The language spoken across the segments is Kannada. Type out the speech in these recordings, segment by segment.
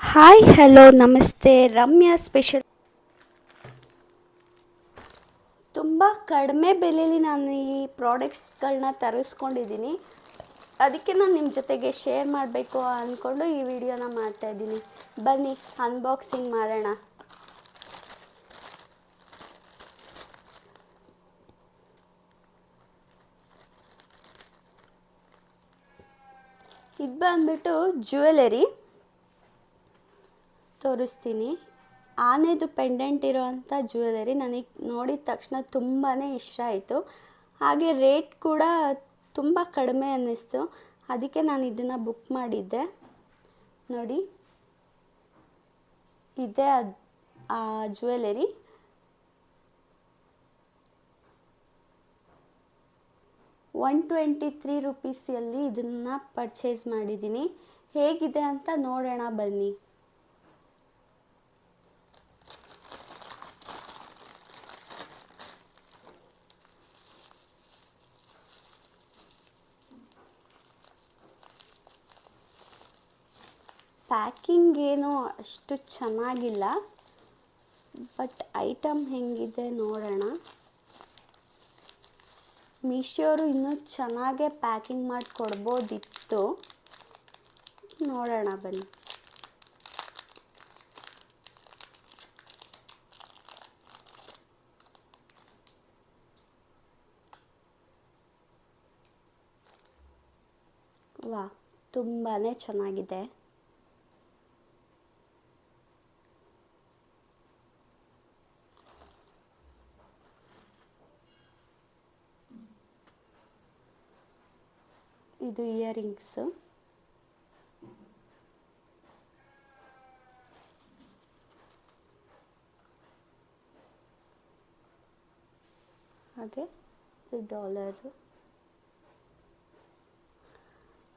ಹಾಯ್ ಹಲೋ ನಮಸ್ತೆ ರಮ್ಯಾ ಸ್ಪೆಷಲ್ ತುಂಬ ಕಡಿಮೆ ಬೆಲೆಯಲ್ಲಿ ನಾನು ಈ ಪ್ರಾಡಕ್ಟ್ಸ್ಗಳನ್ನ ತರಿಸ್ಕೊಂಡಿದ್ದೀನಿ. ಅದಕ್ಕೆ ನಾನು ನಿಮ್ಮ ಜೊತೆಗೆ ಶೇರ್ ಮಾಡಬೇಕು ಅಂದ್ಕೊಂಡು ಈ ವಿಡಿಯೋನ ಮಾಡ್ತಾಯಿದ್ದೀನಿ ಬನ್ನಿ ಅನ್ಬಾಕ್ಸಿಂಗ್ ಮಾಡೋಣ. ಇದು ಬಂದ್ಬಿಟ್ಟು ಜ್ಯುವೆಲರಿ ತೋರಿಸ್ತೀನಿ. ಆನೆದು ಪೆಂಡೆಂಟ್ ಇರೋವಂಥ ಜ್ಯುವೆಲರಿ ನನಗೆ ನೋಡಿದ ತಕ್ಷಣ ತುಂಬಾ ಇಷ್ಟ ಆಯಿತು. ಹಾಗೆ ರೇಟ್ ಕೂಡ ತುಂಬ ಕಡಿಮೆ ಅನ್ನಿಸ್ತು. ಅದಕ್ಕೆ ನಾನು ಇದನ್ನು ಬುಕ್ ಮಾಡಿದ್ದೆ. ನೋಡಿ. ಇದೆ ಆ ಜ್ಯುವೆಲರಿ ಒನ್ ಟ್ವೆಂಟಿ ತ್ರೀ ರುಪೀಸಲ್ಲಿ ಇದನ್ನು ಪರ್ಚೇಸ್ ಮಾಡಿದ್ದೀನಿ. ಹೇಗಿದೆ ಅಂತ ನೋಡೋಣ ಬನ್ನಿ. ಪ್ಯಾಕಿಂಗ್ ಏನೋ ಅಷ್ಟು ಚೆನ್ನಾಗಿಲ್ಲ. ಬಟ್ ಐಟಮ್ ಹೆಂಗಿದೆ ನೋಡೋಣ. ಮೀಶೋರು ಇನ್ನೂ ಚೆನ್ನಾಗೇ ಪ್ಯಾಕಿಂಗ್ ಮಾಡಿ ಕೊಡ್ಬೋದಿತ್ತು ನೋಡೋಣ ಬನ್ನಿ. ವಾ ತುಂಬಾ ಚೆನ್ನಾಗಿದೆ. ಇದು ಇಯರಿಂಗ್ಸು ಹಾಗೆ ಇದು ಡಾಲರು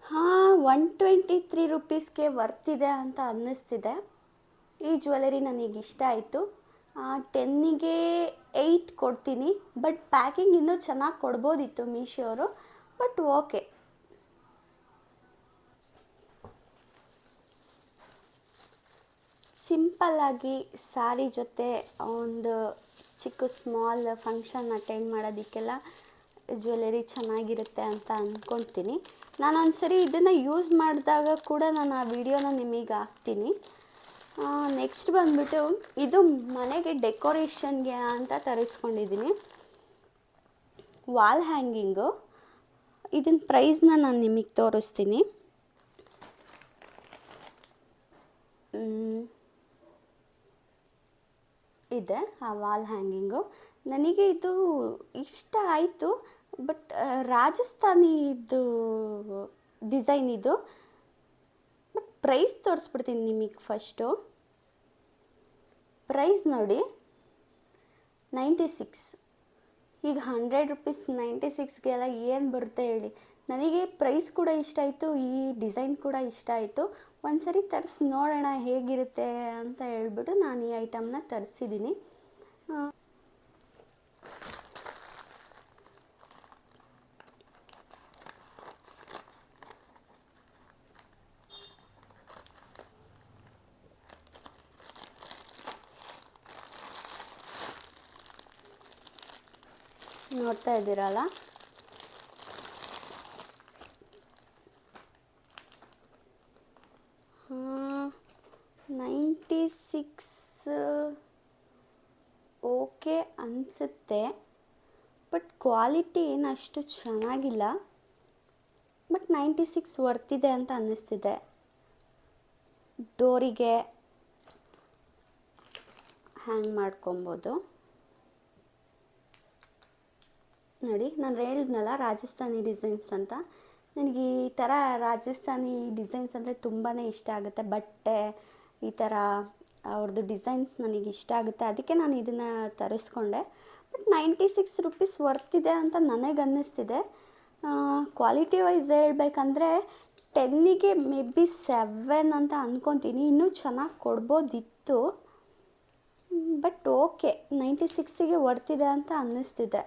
ಹಾಂ ಒನ್ ಟ್ವೆಂಟಿ ತ್ರೀ ರುಪೀಸ್ಗೆ ವರ್ತಿದೆ ಅಂತ ಅನ್ನಿಸ್ತಿದೆ. ಈ ಜ್ಯುವೆಲರಿ ನನಗೆ ಇಷ್ಟ ಆಯಿತು. ಟೆನ್ನಿಗೆ ಏಯ್ಟ್ ಕೊಡ್ತೀನಿ ಬಟ್ ಪ್ಯಾಕಿಂಗ್ ಇನ್ನೂ ಚೆನ್ನಾಗಿ ಕೊಡ್ಬೋದಿತ್ತು ಮೀಶೋರು ಬಟ್ ಓಕೆ ಸಿಂಪಲ್ಲಾಗಿ ಸ್ಯಾರಿ ಜೊತೆ ಒಂದು ಚಿಕ್ಕ ಸ್ಮಾಲ್ ಫಂಕ್ಷನ್ ಅಟೆಂಡ್ ಮಾಡೋದಕ್ಕೆಲ್ಲ ಜ್ಯುವೆಲರಿ ಚೆನ್ನಾಗಿರುತ್ತೆ ಅಂತ ಅಂದ್ಕೊಳ್ತೀನಿ ನಾನು ಒಂದ್ಸರಿ ಇದನ್ನು ಯೂಸ್ ಮಾಡಿದಾಗ ಕೂಡ ನಾನು ಆ ವಿಡಿಯೋನ ನಿಮಗೆ ಹಾಕ್ತೀನಿ. ನೆಕ್ಸ್ಟ್ ಬಂದುಬಿಟ್ಟು ಇದು ಮನೆಗೆ ಡೆಕೋರೇಷನ್ಗೆ ಅಂತ ತರಿಸ್ಕೊಂಡಿದ್ದೀನಿ. ವಾಲ್ ಹ್ಯಾಂಗಿಂಗು ಇದನ್ನ ಪ್ರೈಸ್ನ ನಾನು ನಿಮಗೆ ತೋರಿಸ್ತೀನಿ. ಇದೆ, ಆ ವಾಲ್ ಹ್ಯಾಂಗಿಂಗು ನನಗೆ ಇದು ಇಷ್ಟ ಆಯಿತು ಬಟ್ ರಾಜಸ್ಥಾನಿ ಇದು ಡಿಸೈನ್ ಇದು. ಬಟ್ ಪ್ರೈಸ್ ತೋರಿಸ್ಬಿಡ್ತೀನಿ ನಿಮಗೆ ಫಸ್ಟು ಪ್ರೈಸ್ ನೋಡಿ ನೈಂಟಿ ಸಿಕ್ಸ್ ಈಗ ಹಂಡ್ರೆಡ್ ರುಪೀಸ್ ನೈಂಟಿ ಸಿಕ್ಸ್ಗೆಲ್ಲ ಏನು ಬರುತ್ತೆ ಹೇಳಿ. ನನಗೆ ಪ್ರೈಸ್ ಕೂಡ ಇಷ್ಟ ಆಯಿತು, ಈ ಡಿಸೈನ್ ಕೂಡ ಇಷ್ಟ ಆಯಿತು. ಒಂದ್ಸರಿ ತರಿಸಿ ನೋಡೋಣ ಹೇಗಿರುತ್ತೆ ಅಂತ ಹೇಳ್ಬಿಟ್ಟು ನಾನು ಈ ಐಟಮ್ನ ತರಿಸಿದ್ದೀನಿ. ನೋಡ್ತಾ ಇದ್ದೀರಲ್ಲ ನೈಂಟಿ ಸಿಕ್ಸ್ ಓಕೆ ಅನಿಸುತ್ತೆ. ಬಟ್ ಕ್ವಾಲಿಟಿ ಏನು ಅಷ್ಟು ಚೆನ್ನಾಗಿಲ್ಲ. ಬಟ್ ನೈಂಟಿ ಸಿಕ್ಸ್ ವರ್ತಿದೆ ಅಂತ ಅನ್ನಿಸ್ತಿದೆ. ಡೋರಿಗೆ ಹ್ಯಾಂಗ್ ಮಾಡ್ಕೊಬೋದು? ನೋಡಿ, ನಾನು ಹೇಳಿದ್ನಲ್ಲ ರಾಜಸ್ಥಾನಿ ಡಿಸೈನ್ಸ್ ಅಂತ. ನನಗೆ ಈ ಥರ ರಾಜಸ್ಥಾನಿ ಡಿಸೈನ್ಸ್ ಅಂದರೆ ತುಂಬಾ ಇಷ್ಟ ಆಗುತ್ತೆ. ಬಟ್ಟೆ, ಈ ಥರ ಅವ್ರದ್ದು ಡಿಸೈನ್ಸ್ ನನಗೆ ಇಷ್ಟ ಆಗುತ್ತೆ. ಅದಕ್ಕೆ ನಾನು ಇದನ್ನು ತರಿಸ್ಕೊಂಡೆ. ಬಟ್ ನೈಂಟಿ ಸಿಕ್ಸ್ ರುಪೀಸ್ ವರ್ತಿದೆ ಅಂತ ನನಗೆ ಅನ್ನಿಸ್ತಿದೆ. ಕ್ವಾಲಿಟಿ ವೈಸ್ ಹೇಳಬೇಕಂದ್ರೆ ಟೆನ್ನಿಗೆ ಮೇ ಬಿ ಸೆವೆನ್ ಅಂತ ಅಂದ್ಕೊತೀನಿ ಇನ್ನೂ ಚೆನ್ನಾಗಿ ಕೊಡ್ಬೋದಿತ್ತು. ಬಟ್ ಓಕೆ ನೈಂಟಿ ಸಿಕ್ಸಿಗೆ ವರ್ತಿದೆ ಅಂತ ಅನ್ನಿಸ್ತಿದೆ.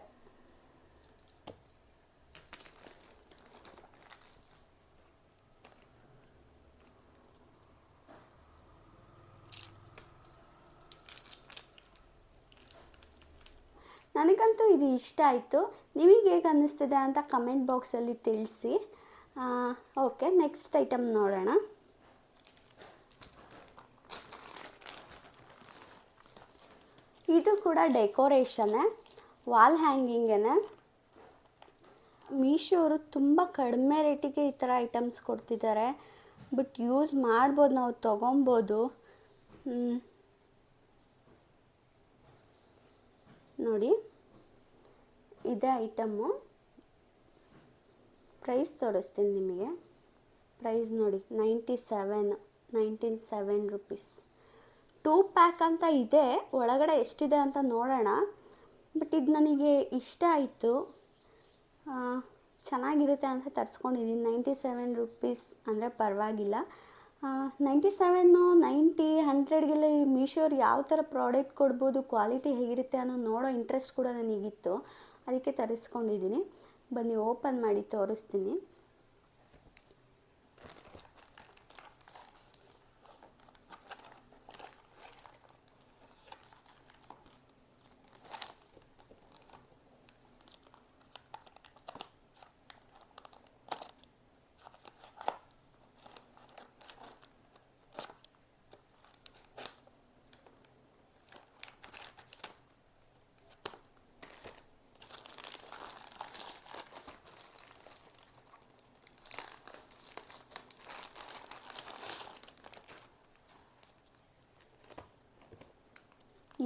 ನನಗಂತೂ ಇದು ಇಷ್ಟ ಆಯಿತು. ನಿಮಗೆ ಹೇಗೆ ಅನ್ನಿಸ್ತಿದೆ ಅಂತ ಕಮೆಂಟ್ ಬಾಕ್ಸಲ್ಲಿ ತಿಳಿಸಿ. ಓಕೆ ನೆಕ್ಸ್ಟ್ ಐಟಮ್ ನೋಡೋಣ. ಇದು ಕೂಡ ಡೆಕೋರೇಷನೇ ವಾಲ್ ಹ್ಯಾಂಗಿಂಗೇನೆ ಅವರು ತುಂಬ ಕಡಿಮೆ ರೇಟಿಗೆ ಈ ಥರ ಐಟಮ್ಸ್ ಕೊಡ್ತಿದ್ದಾರೆ. ಬಟ್ ಯೂಸ್ ಮಾಡ್ಬೋದು, ನಾವು ತೊಗೊಬೋದು. ನೋಡಿ. ಇದೇ ಐಟಮ್ಮು ಪ್ರೈಸ್ ತೋರಿಸ್ತೀನಿ ನಿಮಗೆ. ಪ್ರೈಸ್ ನೋಡಿ, ninety seven, nineteen seven rupees. Two pack ಅಂತ ಇದೆ, ಒಳಗಡೆ ಎಷ್ಟಿದೆ ಅಂತ ನೋಡೋಣ. ಬಟ್ ಇದು ನನಗೆ ಇಷ್ಟ ಆಯಿತು. ಚೆನ್ನಾಗಿರುತ್ತೆ ಅಂತ ತರಿಸ್ಕೊಂಡಿದ್ದೀನಿ. ನೈಂಟಿ ಸೆವೆನ್ ರುಪೀಸ್ ಅಂದರೆ ಪರವಾಗಿಲ್ಲ. ನೈಂಟಿ ಸೆವೆನ್ನು ನೈಂಟಿ ಹಂಡ್ರೆಡ್ಗೆಲ್ಲ ಈ ಮೀಶೋರು ಯಾವ ಥರ ಪ್ರಾಡಕ್ಟ್ ಕೊಡ್ಬೋದು, ಕ್ವಾಲಿಟಿ ಹೇಗಿರುತ್ತೆ ಅನ್ನೋ ನೋಡೋ ಇಂಟ್ರೆಸ್ಟ್ ಕೂಡ ನನಗಿತ್ತು. ಅದಕ್ಕೆ ತರಿಸ್ಕೊಂಡಿದ್ದೀನಿ. ಬನ್ನಿ ಓಪನ್ ಮಾಡಿ ತೋರಿಸ್ತೀನಿ.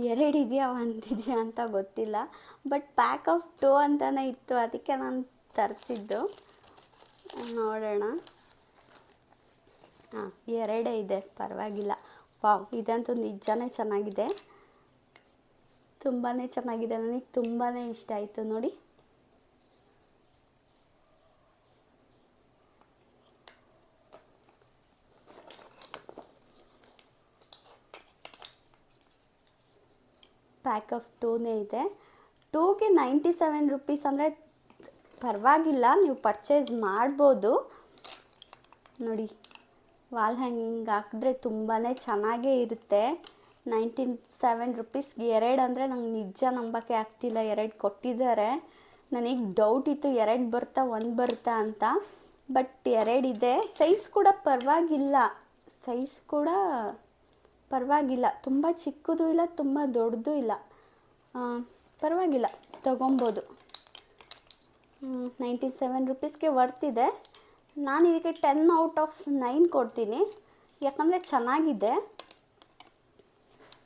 ಎರಡು ಇದೆಯಾ ಒಂದಿದೆಯಾ ಅಂತ ಗೊತ್ತಿಲ್ಲ. ಬಟ್ ಪ್ಯಾಕ್ ಆಫ್ ಟೂ ಅಂತಲೇ ಇತ್ತು, ಅದಕ್ಕೆ ನಾನು ತರಿಸಿದ್ದು. ನೋಡೋಣ. ಹಾಂ, ಎರಡೇ ಇದೆ, ಪರವಾಗಿಲ್ಲ. ವಾವ್, ಇದಂತೂ ನಿಜನೇ ಚೆನ್ನಾಗಿದೆ. ತುಂಬಾ ಚೆನ್ನಾಗಿದೆ, ನನಗೆ ತುಂಬಾ ಇಷ್ಟ ಆಯಿತು ನೋಡಿ. ಪ್ಯಾಕ್ ಆಫ್ ಟೂನೇ ಇದೆ. ಟೂಗೆ ನೈಂಟಿ ಸೆವೆನ್ ರುಪೀಸ್ ಅಂದರೆ ಪರವಾಗಿಲ್ಲ, ನೀವು ಪರ್ಚೇಸ್ ಮಾಡ್ಬೋದು. ನೋಡಿ ವಾಲ್ ಹ್ಯಾಂಗಿಂಗ್ ಹಾಕಿದ್ರೆ ತುಂಬಾ ಚೆನ್ನಾಗೇ ಇರುತ್ತೆ. ನೈನ್ಟೀನ್ ಸೆವೆನ್ ರುಪೀಸ್ಗೆ ಎರಡು ಅಂದರೆ ನಂಗೆ ನಿಜ ನಂಬೋಕ್ಕೆ ಆಗ್ತಿಲ್ಲ, ಎರಡು ಕೊಟ್ಟಿದ್ದಾರೆ. ನನಗೆ ಡೌಟ್ ಇತ್ತು, ಎರಡು ಬರ್ತಾ, ಒಂದು ಬರ್ತಾ ಅಂತ. ಬಟ್ ಎರಡಿದೆ ಸೈಜ್ ಕೂಡ ಪರವಾಗಿಲ್ಲ. ಸೈಜ್ ಕೂಡ ಪರವಾಗಿಲ್ಲ. ತುಂಬ ಚಿಕ್ಕದು ಇಲ್ಲ, ತುಂಬ ದೊಡ್ಡದು ಇಲ್ಲ. ಪರವಾಗಿಲ್ಲ, ತಗೊಬೋದು. ನೈಂಟಿ ಸೆವೆನ್ ರುಪೀಸ್ಗೆ ವರ್ತಿದೆ ನಾನು ಇದಕ್ಕೆ ಟೆನ್ ಔಟ್ ಆಫ್ ನೈನ್ ಕೊಡ್ತೀನಿ. ಯಾಕಂದರೆ ಚೆನ್ನಾಗಿದೆ.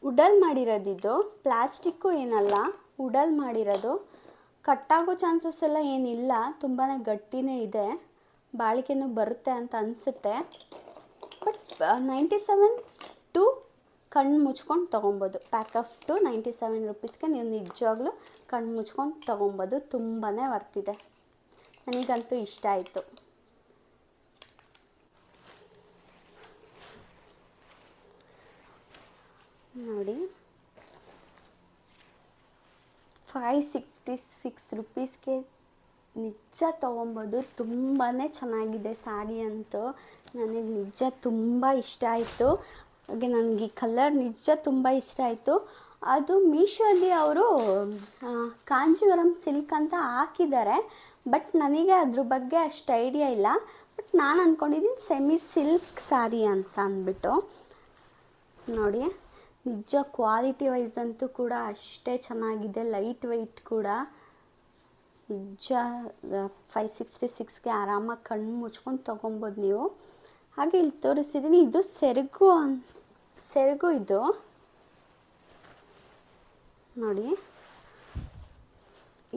ಉಡಲ್ ಮಾಡಿರೋದಿದ್ದು ಪ್ಲಾಸ್ಟಿಕ್ಕು ಏನಲ್ಲ, ಉಡಲ್ ಮಾಡಿರೋದು. ಕಟ್ಟಾಗೋ ಚಾನ್ಸಸ್ ಎಲ್ಲ ಏನಿಲ್ಲ. ತುಂಬಾ ಗಟ್ಟಿನೇ ಇದೆ. ಬಾಳಿಕೆನೂ ಬರುತ್ತೆ ಅಂತ ಅನಿಸುತ್ತೆ. ಬಟ್ ನೈಂಟಿ ಸೆವೆನ್ ಟು ಕಣ್ಣು ಮುಚ್ಕೊಂಡು ತೊಗೊಬೋದು. Pack of two ninety seven ರುಪೀಸ್ಗೆ ನೀವು ನಿಜವಾಗ್ಲೂ ಕಣ್ಣು ಮುಚ್ಕೊಂಡು ತೊಗೊಬೋದು. ತುಂಬಾ ವರ್ತಿದೆ ನನಗಂತೂ ಇಷ್ಟ ಆಯಿತು. ನೋಡಿ. ಫೈವ್ ಸಿಕ್ಸ್ಟಿ ಸಿಕ್ಸ್ ರುಪೀಸ್ಗೆ ನಿಜ ತೊಗೊಬೋದು. ತುಂಬಾ ಚೆನ್ನಾಗಿದೆ ಸ್ಯಾರಿ ಅಂತೂ. ನನಗೆ ನಿಜ ತುಂಬ ಇಷ್ಟ ಆಯಿತು. ಹಾಗೆ ನನಗೆ ಈ ಕಲರ್ ನಿಜ ತುಂಬ ಇಷ್ಟ ಆಯಿತು. ಅದು ಮೀಶೋಲ್ಲಿ ಅವರು ಕಾಂಜೀವರಂ ಸಿಲ್ಕ್ ಅಂತ ಹಾಕಿದ್ದಾರೆ. ಬಟ್ ನನಗೆ ಅದ್ರ ಬಗ್ಗೆ ಅಷ್ಟು ಐಡಿಯಾ ಇಲ್ಲ. ಬಟ್ ನಾನು ಅಂದ್ಕೊಂಡಿದ್ದೀನಿ ಸೆಮಿ ಸಿಲ್ಕ್ ಸ್ಯಾರಿ ಅಂತ ಅಂದ್ಬಿಟ್ಟು. ನೋಡಿ, ನಿಜ ಕ್ವಾಲಿಟಿ ವೈಸ್ ಅಂತೂ ಕೂಡ ಅಷ್ಟೇ ಚೆನ್ನಾಗಿದೆ, ಲೈಟ್ ವೆಯ್ಟ್ ಕೂಡ. ನಿಜ ಫೈವ್ ಸಿಕ್ಸ್ಟಿ ಸಿಕ್ಸ್ಗೆ ಆರಾಮಾಗಿ ಕಣ್ಣು ಮುಚ್ಕೊಂಡು ತೊಗೊಬೋದು ನೀವು. ಹಾಗೆ ಇಲ್ಲಿ ತೋರಿಸ್ತಿದ್ದೀನಿ, ಇದು ಸೆರಗು ಅನ್ ಸೆರಗು ಇದು. ನೋಡಿ.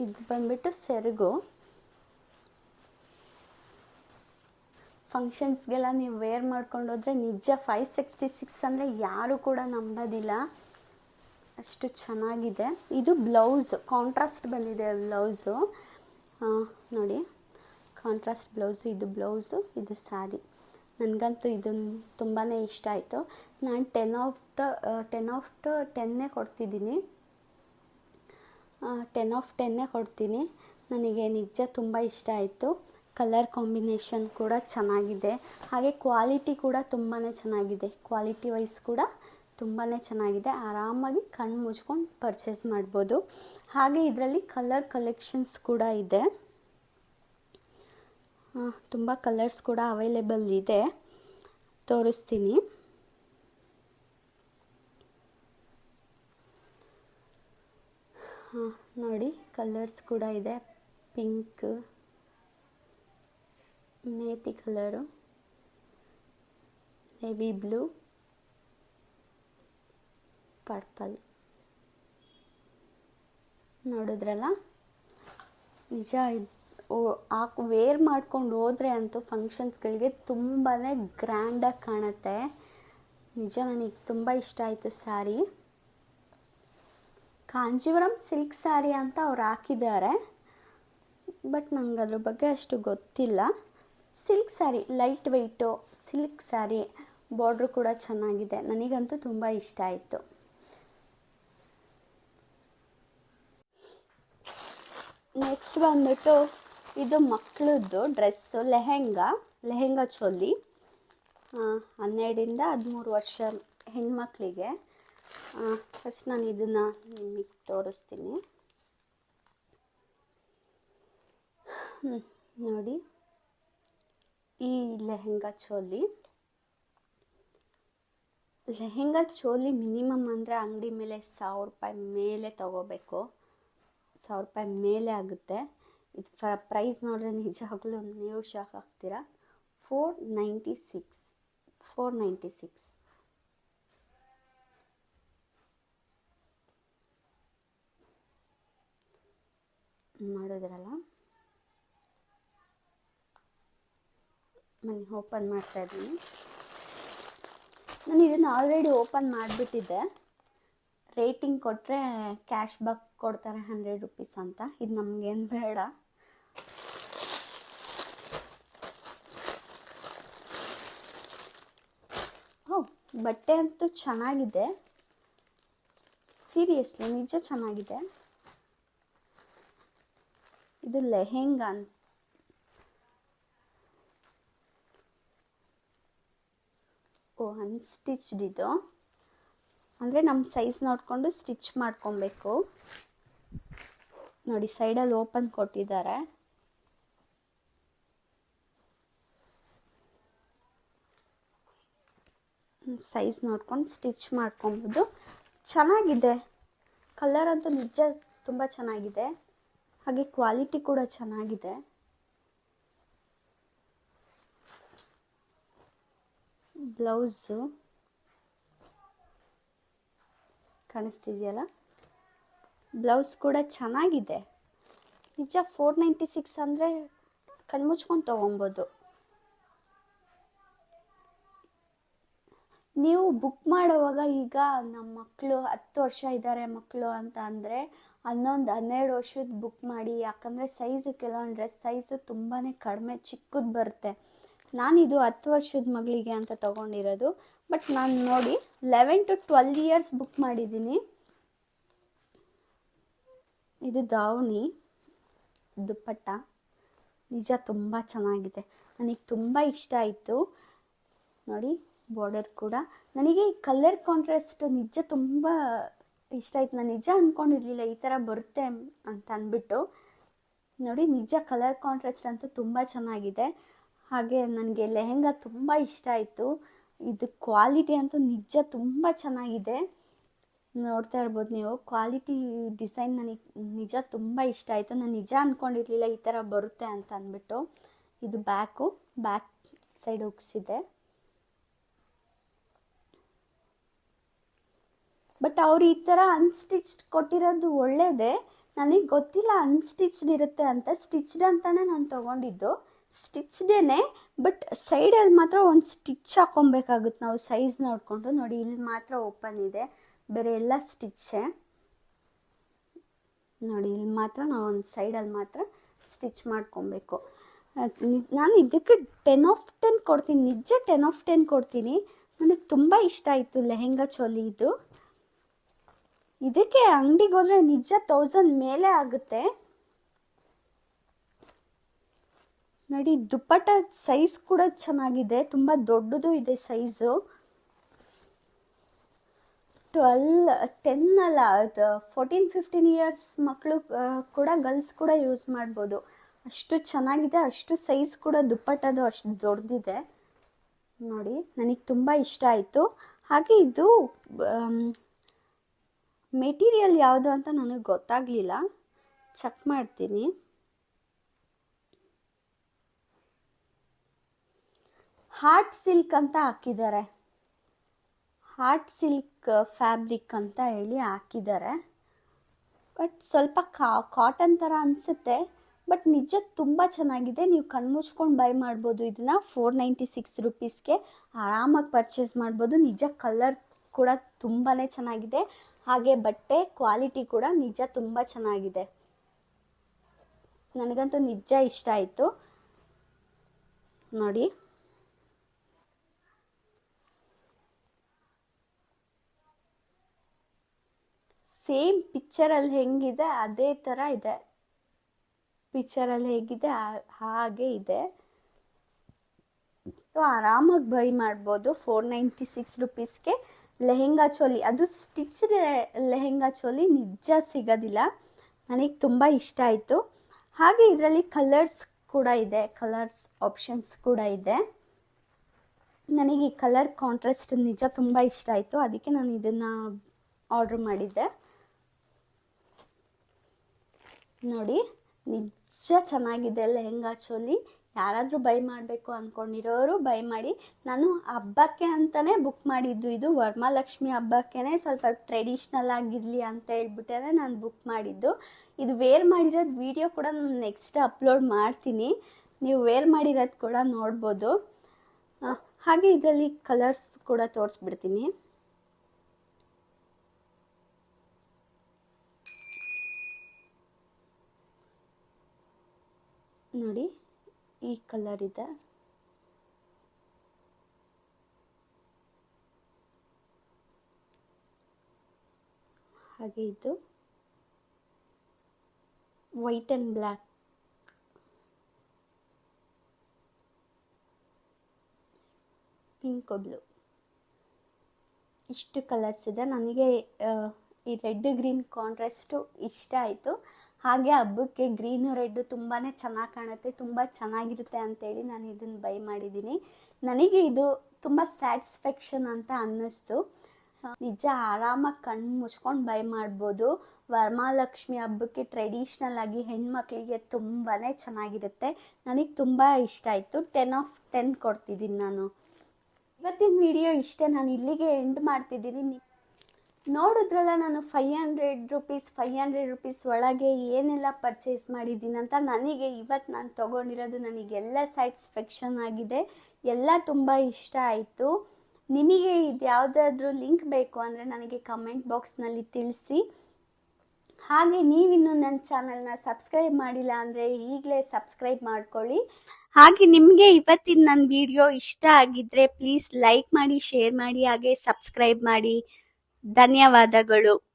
ಇದು ಬಂದ್ಬಿಟ್ಟು ಸೆರಗು. ಫಂಕ್ಷನ್ಸ್ಗೆಲ್ಲ ನೀವು ವೇರ್ ಮಾಡ್ಕೊಂಡು ಹೋದರೆ ನಿಜ ಫೈವ್ ಸಿಕ್ಸ್ಟಿ ಸಿಕ್ಸ್ ಅಂದರೆ ಯಾರು ಕೂಡ ನಂಬೋದಿಲ್ಲ. ಅಷ್ಟು ಚೆನ್ನಾಗಿದೆ. ಇದು ಬ್ಲೌಸ್ ಕಾಂಟ್ರಾಸ್ಟ್ ಬಂದಿದೆ ಬ್ಲೌಸು ನೋಡಿ. ಕಾಂಟ್ರಾಸ್ಟ್ ಬ್ಲೌಸು ಇದು ಬ್ಲೌಸು ಇದು ಸ್ಯಾರಿ ನನಗಂತೂ ಇದನ್ನು ತುಂಬಾ ಇಷ್ಟ ಆಯಿತು. ನಾನು ಟೆನ್ ಆಫ್ ಟೆನ್ ಆಫ್ ಟೆನ್ನೇ ಕೊಡ್ತಿದ್ದೀನಿ. ಟೆನ್ ಆಫ್ ಟೆನ್ನೇ ಕೊಡ್ತೀನಿ. ನನಗೆ ನಿಜ ತುಂಬ ಇಷ್ಟ ಆಯಿತು. ಕಲರ್ ಕಾಂಬಿನೇಷನ್ ಕೂಡ ಚೆನ್ನಾಗಿದೆ. ಹಾಗೆ ಕ್ವಾಲಿಟಿ ಕೂಡ ತುಂಬಾ ಚೆನ್ನಾಗಿದೆ. ಕ್ವಾಲಿಟಿ ವೈಸ್ ಕೂಡ ತುಂಬಾ ಚೆನ್ನಾಗಿದೆ. ಆರಾಮಾಗಿ ಕಣ್ಣು ಮುಚ್ಕೊಂಡು ಪರ್ಚೇಸ್ ಮಾಡ್ಬೋದು. ಹಾಗೆ ಇದರಲ್ಲಿ ಕಲರ್ ಕಲೆಕ್ಷನ್ಸ್ ಕೂಡ ಇದೆ. ತುಂಬ ಕಲರ್ಸ್ ಕೂಡ ಅವೈಲೇಬಲ್ ಇದೆ. ತೋರಿಸ್ತೀನಿ. ಹಾಂ, ನೋಡಿ ಕಲರ್ಸ್ ಕೂಡ ಇದೆ. ಪಿಂಕ್ ಮೇತಿ ಕಲರು ನೆವಿ ಬ್ಲೂ ಪರ್ಪಲ್ ನೋಡಿದ್ರಲ್ಲ? ನಿಜ ಇದ್- ಹಾಕ್ ವೇರ್ ಮಾಡ್ಕೊಂಡು ಹೋದರೆ ಅಂತೂ ಫಂಕ್ಷನ್ಸ್ಗಳಿಗೆ ತುಂಬಾ ಗ್ರ್ಯಾಂಡಾಗಿ ಕಾಣುತ್ತೆ. ನಿಜ ನನಗೆ ತುಂಬ ಇಷ್ಟ ಆಯಿತು ಸ್ಯಾರಿ ಕಾಂಜೀವರಂ ಸಿಲ್ಕ್ ಸ್ಯಾರಿ ಅಂತ ಅವ್ರು ಹಾಕಿದ್ದಾರೆ. ಬಟ್ ನಂಗೆ ಅದ್ರ ಬಗ್ಗೆ ಅಷ್ಟು ಗೊತ್ತಿಲ್ಲ. Silk sari light weight silk sari border ಕೂಡ ಚೆನ್ನಾಗಿದೆ. ನನಗಂತೂ ತುಂಬ ಇಷ್ಟ ಆಯಿತು. ನೆಕ್ಸ್ಟ್ ಬಂದ್ಬಿಟ್ಟು ಇದು ಮಕ್ಕಳದ್ದು ಡ್ರೆಸ್ಸು, ಲೆಹೆಂಗಾ ಲೆಹೆಂಗಾ ಚೋಲಿ. ಹನ್ನೆರಡಿಂದ ಹದಿಮೂರು ವರ್ಷ ಹೆಣ್ಮಕ್ಳಿಗೆ. ಫಸ್ಟ್ ನಾನು ಇದನ್ನು ನಿಮಗೆ ತೋರಿಸ್ತೀನಿ. ನೋಡಿ. ಈ ಲೆಹೆಂಗಾ ಚೋಲಿ. ಲೆಹೆಂಗಾ ಚೋಲಿ ಮಿನಿಮಮ್ ಅಂದರೆ ಅಂಗಡಿ ಮೇಲೆ ಸಾವಿರ ರೂಪಾಯಿ ಮೇಲೆ ತಗೋಬೇಕು. ಸಾವಿರ ರೂಪಾಯಿ ಮೇಲೆ ಆಗುತ್ತೆ. ಇದು ಫ ಪ್ರೈಸ್ ನೋಡಿದ್ರೆ ನಿಜವಾಗ್ಲೂ ನೀವು ಶಾಕ್ ಆಗ್ತೀರಾ? Four ninety six four ninety six ಮಾಡಿದ್ರಲ್ಲ ನಾನು ಓಪನ್ ಮಾಡ್ತಾ ಇದ್ದೀನಿ. ನಾನು ಇದನ್ನು ಆಲ್ರೆಡಿ ಓಪನ್ ಮಾಡಿಬಿಟ್ಟಿದ್ದೆ. ರೇಟಿಂಗ್ ಕೊಟ್ಟರೆ ಕ್ಯಾಶ್ ಬ್ಯಾಕ್ ಕೊಡ್ತಾರೆ ಹಂಡ್ರೆಡ್ ರುಪೀಸ್ ಅಂತ. ಇದು ನಮಗೇನು ಬೇಡ. ಓ, ಬಟ್ಟೆ ಅಂತೂ ಚೆನ್ನಾಗಿದೆ. ಸೀರಿಯಸ್ಲಿ ನಿಜ ಚೆನ್ನಾಗಿದೆ. ಇದು ಲೆಹೆಂಗಾ ಅಂತ ಓ ಅನ್ಸ್ಟಿಚ್ಡ್ ಇದು. ಅಂದರೆ ನಮ್ಮ ಸೈಜ್ ನೋಡಿಕೊಂಡು ಸ್ಟಿಚ್ ಮಾಡ್ಕೊಬೇಕು. ನೋಡಿ, ಸೈಡಲ್ಲಿ ಓಪನ್ ಕೊಟ್ಟಿದ್ದಾರೆ. ಸೈಜ್ ನೋಡ್ಕೊಂಡು ಸ್ಟಿಚ್ ಮಾಡ್ಕೊಬೋದು. ಚೆನ್ನಾಗಿದೆ. ಕಲರ್ ಅಂತೂ ನಿಜ ತುಂಬ ಚೆನ್ನಾಗಿದೆ. ಹಾಗೆ ಕ್ವಾಲಿಟಿ ಕೂಡ ಚೆನ್ನಾಗಿದೆ. ಬ್ಲೌಸು. ಕಾಣಿಸ್ತಿದೆಯಲ್ಲ? ಬ್ಲೌಸ್ ಕೂಡ ಚೆನ್ನಾಗಿದೆ. ನಿಜ ಫೋರ್ ನೈಂಟಿ ಸಿಕ್ಸ್ ಅಂದರೆ ಕಣ್ಮುಚ್ಕೊಂಡು ತೊಗೊಬೋದು. ನೀವು ಬುಕ್ ಮಾಡುವಾಗ ಈಗ ನಮ್ಮ ಮಕ್ಕಳು ಹತ್ತು ವರ್ಷ ಇದ್ದಾರೆ ಮಕ್ಕಳು ಅಂತ ಅಂದರೆ ಹನ್ನೊಂದು, ಹನ್ನೆರಡು ವರ್ಷದ ಬುಕ್ ಮಾಡಿ, ಯಾಕಂದರೆ ಸೈಜು ಕೆಲವೊಂದು ಡ್ರೆಸ್ ಸೈಜು ತುಂಬಾ ಕಡಿಮೆ ಚಿಕ್ಕದು ಬರುತ್ತೆ. ನಾನಿದು ಹತ್ತು ವರ್ಷದ ಮಗಳಿಗೆ ಅಂತ ತೊಗೊಂಡಿರೋದು ಬಟ್ ನಾನು ನೋಡಿ eleven to twelve years book ಮಾಡಿದ್ದೀನಿ. ಇದು ದಾವಣಿ. ದುಪ್ಪಟ್ಟ. ನಿಜ ತುಂಬ ಚೆನ್ನಾಗಿದೆ. ನನಗೆ ತುಂಬ ಇಷ್ಟ ಆಯಿತು. ನೋಡಿ ಬಾರ್ಡರ್ ಕೂಡ. ನನಗೆ ಕಲರ್ ಕಾಂಟ್ರಾಸ್ಟ್ ನಿಜ ತುಂಬ ಇಷ್ಟ ಆಯ್ತು. ನಾನು ನಿಜ ಅಂದ್ಕೊಂಡಿರ್ಲಿಲ್ಲ ಈ ಥರ ಬರುತ್ತೆ ಅಂತ ಅಂದ್ಬಿಟ್ಟು ನೋಡಿ, ನಿಜ ಕಲರ್ ಕಾಂಟ್ರಾಸ್ಟ್ ಅಂತೂ ತುಂಬ ಚೆನ್ನಾಗಿದೆ. ಹಾಗೆ ನನಗೆ ಲೆಹೆಂಗಾ ತುಂಬ ಇಷ್ಟ ಆಯಿತು. ಇದು ಕ್ವಾಲಿಟಿ ಅಂತೂ ನಿಜ ತುಂಬ ಚೆನ್ನಾಗಿದೆ. ನೋಡ್ತಾ ಇರ್ಬೋದು ನೀವು. ಕ್ವಾಲಿಟಿ ಡಿಸೈನ್ ನನಗೆ ನಿಜ ತುಂಬ ಇಷ್ಟ ಆಯಿತು. ನಾನು ನಿಜ ಅಂದ್ಕೊಂಡಿರ್ಲಿಲ್ಲ ಈ ಥರ ಬರುತ್ತೆ ಅಂತ ಅಂದ್ಬಿಟ್ಟು. ಇದು ಬ್ಯಾಕು. ಬ್ಯಾಕ್ ಸೈಡ್ ಉಗ್ಸಿದೆ ಬಟ್ ಅವ್ರು ಈ ಥರ ಅನ್ಸ್ಟಿಚ್ಡ್ ಕೊಟ್ಟಿರೋದು ಒಳ್ಳೇದೇ. ನನಗೆ ಗೊತ್ತಿಲ್ಲ ಅನ್ಸ್ಟಿಚ್ಡ್ ಇರುತ್ತೆ ಅಂತ. ಸ್ಟಿಚ್ಡ್ ಅಂತಲೇ ನಾನು ತೊಗೊಂಡಿದ್ದು. ಸ್ಟಿಚ್ಡೇನೆ ಬಟ್ ಸೈಡಲ್ಲಿ ಮಾತ್ರ ಒಂದು ಸ್ಟಿಚ್ ಹಾಕೊಬೇಕಾಗುತ್ತೆ. ನಾವು ಸೈಜ್ ನೋಡಿಕೊಂಡು ನೋಡಿ, ಇಲ್ಲಿ ಮಾತ್ರ ಓಪನ್ ಇದೆ. ಬೇರೆ ಎಲ್ಲ ಸ್ಟಿಚ್ಚೇ. ನೋಡಿ, ಇಲ್ಲಿ ಮಾತ್ರ ನಾವು ಒಂದು ಸೈಡಲ್ಲಿ ಮಾತ್ರ ಸ್ಟಿಚ್ ಮಾಡ್ಕೊಬೇಕು. ನಾನು ಇದಕ್ಕೆ ಟೆನ್ ಆಫ್ ಟೆನ್ ಕೊಡ್ತೀನಿ, ನಿಜ ಟೆನ್ ಆಫ್ ಟೆನ್ ಕೊಡ್ತೀನಿ. ನನಗೆ ತುಂಬ ಇಷ್ಟ ಆಯಿತು ಲೆಹೆಂಗಾ ಚೋಲಿ ಇದು. ಇದಕ್ಕೆ ಅಂಗಡಿಗೆ ಹೋದ್ರೆ ನಿಜ ತೌಸಂಡ್ ಮೇಲೆ ಆಗುತ್ತೆ. ನೋಡಿ, ದುಪ್ಪಟ್ಟ ಸೈಜ್ ಕೂಡ ಚೆನ್ನಾಗಿದೆ, ತುಂಬ ದೊಡ್ಡದು ಇದೆ ಸೈಜು ಟ್ವೆಲ್ ಟೆನ್ ಅಲ್ಲ, ಅದು ಫೋರ್ಟೀನ್ ಫಿಫ್ಟೀನ್ ಇಯರ್ಸ್ ಮಕ್ಕಳು ಕೂಡ ಗರ್ಲ್ಸ್ ಕೂಡ ಯೂಸ್ ಮಾಡ್ಬೋದು. ಅಷ್ಟು ಚೆನ್ನಾಗಿದೆ, ಅಷ್ಟು ಸೈಜ್ ಕೂಡ ದುಪ್ಪಟ್ಟದು ಅಷ್ಟು ದೊಡ್ಡದಿದೆ ನೋಡಿ, ನನಗೆ ತುಂಬ ಇಷ್ಟ ಆಯಿತು. ಹಾಗೆ ಇದು ಮೆಟೀರಿಯಲ್ ಯಾವುದು ಅಂತ ನನಗೆ ಗೊತ್ತಾಗಲಿಲ್ಲ. ಚೆಕ್ ಮಾಡ್ತೀನಿ. ಹಾರ್ಟ್ ಸಿಲ್ಕ್ ಅಂತ ಹಾಕಿದ್ದಾರೆ. ಹಾರ್ಟ್ ಸಿಲ್ಕ್ ಫ್ಯಾಬ್ರಿಕ್ ಅಂತ ಹೇಳಿ ಹಾಕಿದ್ದಾರೆ. ಬಟ್ ಸ್ವಲ್ಪ ಕಾ, ಕಾಟನ್ ಥರ ಅನಿಸುತ್ತೆ. ಬಟ್ ನಿಜ ತುಂಬ ಚೆನ್ನಾಗಿದೆ. ನೀವು ಕಣ್ಮುಚ್ಕೊಂಡು ಬೈ ಮಾಡ್ಬೋದು. ಇದನ್ನು ಫೋರ್ ನೈಂಟಿ ಸಿಕ್ಸ್ ರುಪೀಸ್ಗೆ ಆರಾಮಾಗಿ ಪರ್ಚೇಸ್ ಮಾಡ್ಬೋದು. ನಿಜ ಕಲರ್ ಕೂಡ ತುಂಬಾ ಚೆನ್ನಾಗಿದೆ. ಹಾಗೆ ಬಟ್ಟೆ ಕ್ವಾಲಿಟಿ ಕೂಡ ನಿಜ ತುಂಬ ಚೆನ್ನಾಗಿದೆ. ನನಗಂತೂ ನಿಜ ಇಷ್ಟ ಆಯಿತು. ನೋಡಿ. ಸೇಮ್ ಪಿಕ್ಚರಲ್ಲಿ ಹೆಂಗಿದೆ, ಅದೇ ಥರ ಇದೆ. ಪಿಕ್ಚರಲ್ಲಿ ಹೇಗಿದೆ ಹಾಗೆ ಇದೆ. ಸೊ ಆರಾಮಾಗಿ ಬೈ ಮಾಡ್ಬೋದು. ಫೋರ್ ನೈಂಟಿ ಸಿಕ್ಸ್ ರುಪೀಸ್ಗೆ ಲೆಹೆಂಗಾ ಚೋಲಿ. ಅದು ಸ್ಟಿಚ್ ಲೆಹೆಂಗಾ ಚೋಲಿ ನಿಜ ಸಿಗೋದಿಲ್ಲ. ನನಗೆ ತುಂಬ ಇಷ್ಟ ಆಯಿತು. ಹಾಗೆ ಇದರಲ್ಲಿ ಕಲರ್ಸ್ ಕೂಡ ಇದೆ. ಕಲರ್ಸ್ ಆಪ್ಷನ್ಸ್ ಕೂಡ ಇದೆ. ನನಗೆ ಈ ಕಲರ್ ಕಾಂಟ್ರಾಸ್ಟ್ ನಿಜ ತುಂಬ ಇಷ್ಟ ಆಯಿತು. ಅದಕ್ಕೆ ನಾನು ಇದನ್ನು ಆರ್ಡ್ರ್ ಮಾಡಿದ್ದೆ. ನೋಡಿ, ನಿಜ ಚೆನ್ನಾಗಿದೆ ಲೆಹೆಂಗಾ ಚೋಲಿ? ಯಾರಾದರೂ ಬೈ ಮಾಡಬೇಕು ಅಂದ್ಕೊಂಡಿರೋರು ಬೈ ಮಾಡಿ. ನಾನು ಹಬ್ಬಕ್ಕೆ ಅಂತಲೇ ಬುಕ್ ಮಾಡಿದ್ದು ಇದು. ವರ್ಮಾಲಕ್ಷ್ಮಿ ಹಬ್ಬಕ್ಕೇ ಸ್ವಲ್ಪ ಟ್ರೆಡಿಷ್ನಲ್ ಆಗಿರಲಿ ಅಂತ ಹೇಳ್ಬಿಟ್ಟೇ ನಾನು ಬುಕ್ ಮಾಡಿದ್ದು. ಇದು ವೇರ್ ಮಾಡಿರೋದು ವಿಡಿಯೋ ಕೂಡ ನಾನು ನೆಕ್ಸ್ಟ್ ಅಪ್ಲೋಡ್ ಮಾಡ್ತೀನಿ. ನೀವು ವೇರ್ ಮಾಡಿರೋದು ಕೂಡ ನೋಡ್ಬೋದು. ಹಾಗೆ ಇದರಲ್ಲಿ ಕಲರ್ಸ್ ಕೂಡ ತೋರಿಸ್ಬಿಡ್ತೀನಿ. ನೋಡಿ, ಈ ಕಲರ್ ಇದೆ. ಹಾಗೆ ಇದು. White and black pink blue ಇಷ್ಟು ಕಲರ್ಸ್ ಇದೆ. ನನಗೆ ಈ ರೆಡ್ ಗ್ರೀನ್ ಕಾಂಟ್ರಾಸ್ಟು ಇಷ್ಟ ಆಯಿತು. ಹಾಗೆ ಹಬ್ಬಕ್ಕೆ ಗ್ರೀನು ರೆಡ್ಡು ತುಂಬಾ ಚೆನ್ನಾಗಿ ಕಾಣುತ್ತೆ, ತುಂಬ ಚೆನ್ನಾಗಿರುತ್ತೆ ಅಂತೇಳಿ ನಾನು ಇದನ್ನು ಬೈ ಮಾಡಿದ್ದೀನಿ. ನನಗೆ ಇದು ತುಂಬ ಸ್ಯಾಟಿಸ್ಫ್ಯಾಕ್ಷನ್ ಅಂತ ಅನ್ನಿಸ್ತು. ನಿಜ ಆರಾಮಾಗಿ ಕಣ್ಣು ಮುಚ್ಕೊಂಡು ಬೈ ಮಾಡ್ಬೋದು. ವರಮಹಾಲಕ್ಷ್ಮಿ ಹಬ್ಬಕ್ಕೆ ಟ್ರೆಡಿಷ್ನಲ್ ಆಗಿ ಹೆಣ್ಮಕ್ಳಿಗೆ ತುಂಬಾ ಚೆನ್ನಾಗಿರುತ್ತೆ. ನನಗೆ ತುಂಬ ಇಷ್ಟ ಆಯಿತು. ಟೆನ್ ಆಫ್ ಟೆನ್ ಕೊಡ್ತಿದ್ದೀನಿ ನಾನು. ಇವತ್ತಿನ ವಿಡಿಯೋ ಇಷ್ಟೇ, ನಾನು ಇಲ್ಲಿಗೆ ಎಂಡ್ ಮಾಡ್ತಿದ್ದೀನಿ ನೋಡಿದ್ರಲ್ಲ ನಾನು five hundred rupees five hundred rupees ಒಳಗೆ ಏನೆಲ್ಲ ಪರ್ಚೇಸ್ ಮಾಡಿದ್ದೀನಿ ಅಂತ ನನಗೆ ಇವತ್ತು ನಾನು ತೊಗೊಂಡಿರೋದು ನನಗೆಲ್ಲ ಸ್ಯಾಟಿಸ್ಫ್ಯಾಕ್ಷನ್ ಆಗಿದೆ. ಎಲ್ಲ ತುಂಬ ಇಷ್ಟ ಆಯಿತು. ನಿಮಗೆ ಇದು ಯಾವುದಾದ್ರೂ ಲಿಂಕ್ ಬೇಕು ಅಂದರೆ ನನಗೆ ಕಮೆಂಟ್ ಬಾಕ್ಸ್ನಲ್ಲಿ ತಿಳಿಸಿ. ಹಾಗೆ ನೀವಿನ್ನು ನನ್ನ ಚಾನಲ್ನ ಸಬ್ಸ್ಕ್ರೈಬ್ ಮಾಡಿಲ್ಲ ಅಂದರೆ ಈಗಲೇ ಸಬ್ಸ್ಕ್ರೈಬ್ ಮಾಡ್ಕೊಳ್ಳಿ. ಹಾಗೆ ನಿಮಗೆ ಇವತ್ತಿನ ನನ್ನ ವಿಡಿಯೋ ಇಷ್ಟ ಆಗಿದ್ದರೆ ಪ್ಲೀಸ್ ಲೈಕ್ ಮಾಡಿ ಶೇರ್ ಮಾಡಿ, ಹಾಗೆ ಸಬ್ಸ್ಕ್ರೈಬ್ ಮಾಡಿ. ಧನ್ಯವಾದಗಳು.